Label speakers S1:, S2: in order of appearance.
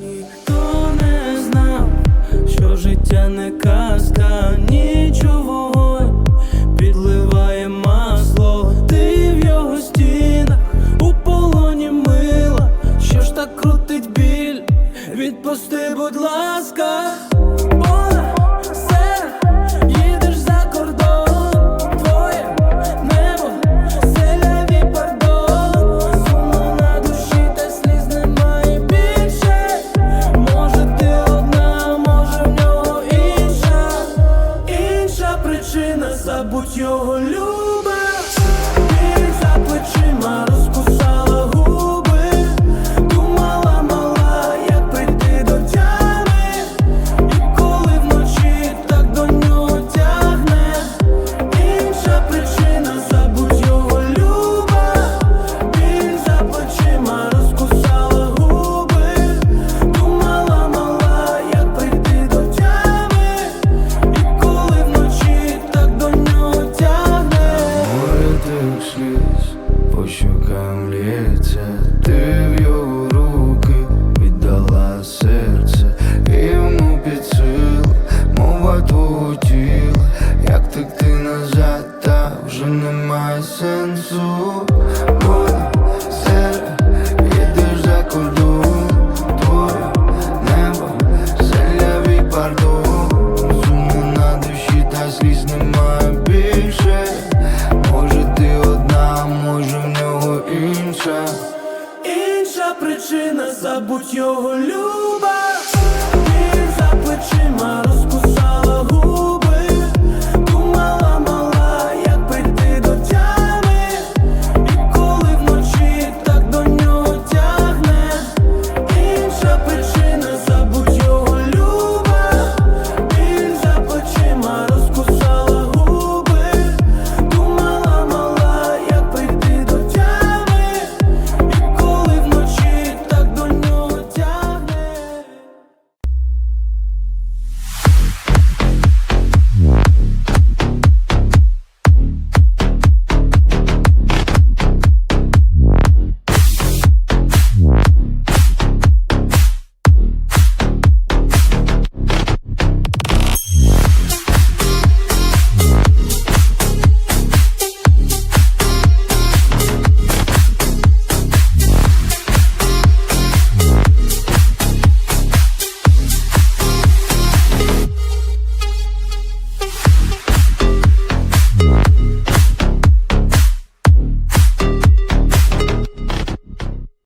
S1: Ніхто не знав, що життя не казка, нічого підливає масло, ти в його стінах, у полоні мила, що ж так крутить біль, відпусти, будь ласка,
S2: вже немає сенсу. Море, серед, їдеш за кордон, твоє небо, селявий пардон, сумно на душі, та сліз немає більше. Може ти одна, може в нього інша.
S1: Інша причина, забудь його люба,